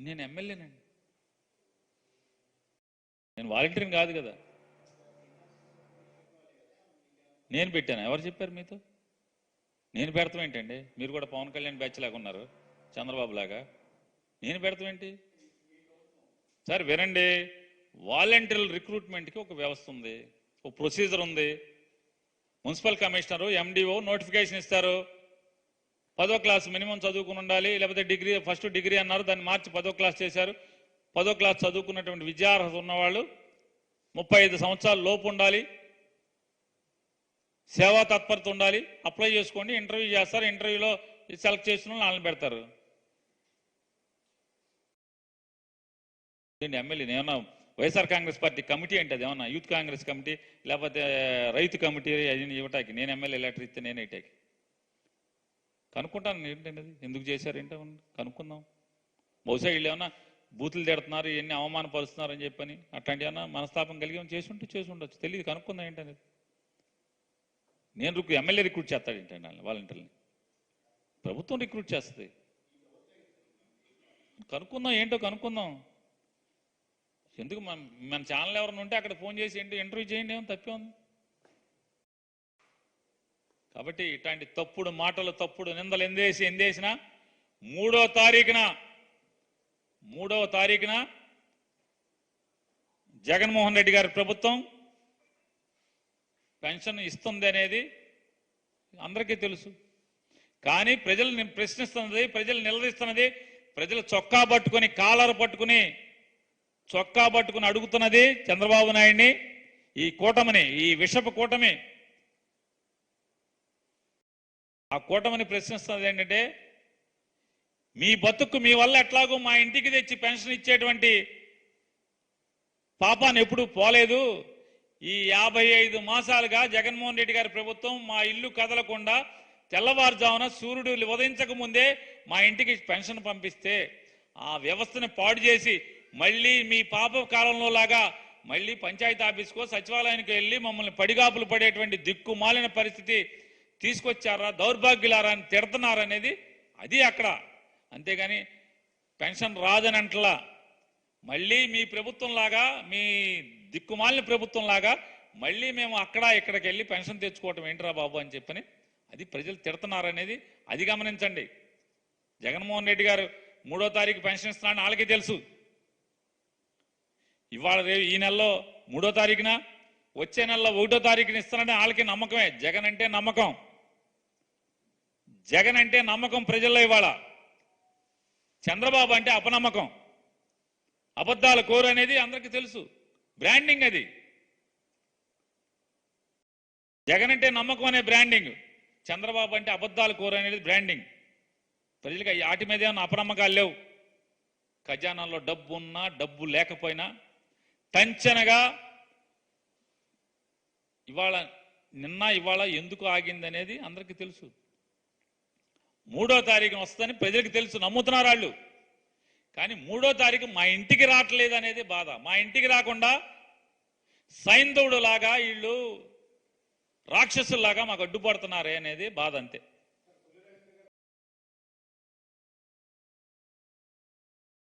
నేను ఎమ్మెల్యేనండి. నేను వాలంటీర్ని కాదు కదా. నేను పెట్టాను. ఎవరు చెప్పారు మీతో? నేను పెడతాం ఏంటండి? మీరు కూడా పవన్ కళ్యాణ్ బ్యాచ్ లాగా ఉన్నారు చంద్రబాబు లాగా. నేను పెడతాం ఏంటి? సార్ వినండి. వాలంటీర్ రిక్రూట్మెంట్కి ఒక వ్యవస్థ ఉంది ఒక ప్రొసీజర్ ఉంది. మున్సిపల్ కమిషనరు ఎండిఓ నోటిఫికేషన్ ఇస్తారు. పదో క్లాస్ మినిమం చదువుకుని ఉండాలి లేకపోతే డిగ్రీ ఫస్ట్ డిగ్రీ అన్నారు దాన్ని మార్చి పదో క్లాస్ చేశారు. పదో క్లాస్ చదువుకున్నటువంటి విద్యార్హత ఉన్నవాళ్ళు ముప్పై ఐదు సంవత్సరాల లోపు ఉండాలి. సేవా తత్పరత ఉండాలి. అప్లై చేసుకోండి ఇంటర్వ్యూ చేస్తారు. ఇంటర్వ్యూలో సెలెక్ట్ చేసిన వాళ్ళు వాళ్ళని పెడతారు. ఎమ్మెల్యే ఏమన్నా వైఎస్ఆర్ కాంగ్రెస్ పార్టీ కమిటీ అంటే అది ఏమన్నా యూత్ కాంగ్రెస్ కమిటీ లేకపోతే రైతు కమిటీ అది ఇవ్వటానికి? నేను ఎమ్మెల్యే లెటర్ ఇస్తే నేను ఇటాకి కనుక్కుంటాను ఏంటండి అది ఎందుకు చేశారు ఏంటో కనుక్కుందాం. బహుశా వీళ్ళు ఏమన్నా బూతులు తిడుతున్నారు ఎన్ని అవమానపరుస్తున్నారు అని చెప్పని అట్లాంటి ఏమన్నా మనస్తాపం కలిగి చేసి ఉంటే చేసి ఉండొచ్చు. తెలియదు కనుక్కుందాం ఏంటనేది. నేను రిక్రూ ఎమ్మెల్యే రిక్రూట్ చేస్తాడు ఏంటండి వాళ్ళని వాలంటీర్ని ప్రభుత్వం రిక్రూట్ చేస్తుంది. కనుక్కుందాం ఏంటో కనుక్కుందాం. ఎందుకు మన మన ఛానల్ ఎవరైనా ఉంటే అక్కడ ఫోన్ చేసి ఏంటి ఇంటర్వ్యూ చేయండి ఏమో తప్పే ఉంది? కాబట్టి ఇట్లాంటి తప్పుడు మాటలు తప్పుడు నిందలు ఎందేసి ఎందేసినా మూడో తారీఖున మూడవ తారీఖున జగన్మోహన్ రెడ్డి గారి ప్రభుత్వం పెన్షన్ ఇస్తుంది అనేది అందరికీ తెలుసు. కానీ ప్రజలు ప్రశ్నిస్తున్నది ప్రజలు నిలదీస్తున్నది ప్రజలు చొక్కా పట్టుకొని కాలర్ పట్టుకుని చొక్కా పట్టుకుని అడుగుతున్నది చంద్రబాబు నాయుడిని ఈ కూటమిని ఈ విషపు కూటమి. ఆ కూటమిని ప్రశ్నిస్తున్నది ఏంటంటే మీ బతుకు మీ వల్ల ఎట్లాగో మా ఇంటికి తెచ్చి పెన్షన్ ఇచ్చేటువంటి పాపాన్ని ఎప్పుడు పోలేదు. ఈ యాభై ఐదు మాసాలుగా జగన్మోహన్ రెడ్డి గారి ప్రభుత్వం మా ఇల్లు కదలకుండా తెల్లవారుజామున సూర్యుడు ఉదయించక ముందే మా ఇంటికి పెన్షన్ పంపిస్తే ఆ వ్యవస్థను పాడు చేసి మళ్ళీ మీ పాప కాలంలో లాగా మళ్ళీ పంచాయతీ ఆఫీస్కో సచివాలయానికి వెళ్ళి మమ్మల్ని పడిగాపులు పడేటువంటి దిక్కుమాలిన పరిస్థితి తీసుకొచ్చారా దౌర్భాగ్యులారా అని తిడుతున్నారనేది అది అక్కడ. అంతేగాని పెన్షన్ రాదని అంటలా మళ్ళీ మీ ప్రభుత్వం లాగా మీ దిక్కుమాలిన ప్రభుత్వం లాగా మళ్ళీ మేము అక్కడ ఇక్కడికి వెళ్ళి పెన్షన్ తెచ్చుకోవటం ఏంట్రా బాబు అని చెప్పని అది ప్రజలు తిడుతున్నారనేది అది గమనించండి. జగన్మోహన్ రెడ్డి గారు మూడో తారీఖు పెన్షన్ ఇస్తున్నారని వాళ్ళకి తెలుసు. ఇవాళ రేపు ఈ నెలలో మూడో తారీఖున వచ్చే నెలలో ఒకటో తారీఖున ఇస్తున్నాడని వాళ్ళకి నమ్మకమే. జగన్ అంటే నమ్మకం. జగన్ అంటే నమ్మకం ప్రజల్లో ఇవాళ. చంద్రబాబు అంటే అపనమ్మకం. అబద్ధాల కోరు అనేది అందరికీ తెలుసు. బ్రాండింగ్ అది. జగన్ అంటే నమ్మకం అనే బ్రాండింగ్. చంద్రబాబు అంటే అబద్ధాల కోరు అనేది బ్రాండింగ్. ప్రజలకు వాటి మీద ఏమన్నా అపనమ్మకాలు లేవు. ఖజానాలో డబ్బు ఉన్నా డబ్బు లేకపోయినా టంచనగా ఇవాళ నిన్న ఇవాళ ఎందుకు ఆగిందనేది అందరికీ తెలుసు. మూడో తారీఖున వస్తుందని ప్రజలకు తెలుసు నమ్ముతున్నారు వాళ్ళు. కానీ మూడో తారీఖు మా ఇంటికి రావట్లేదు అనేది బాధ. మా ఇంటికి రాకుండా సైంధవుడు లాగా వీళ్ళు రాక్షసుల్లాగా మాకు అడ్డుపడుతున్నారే అనేది బాధ అంతే.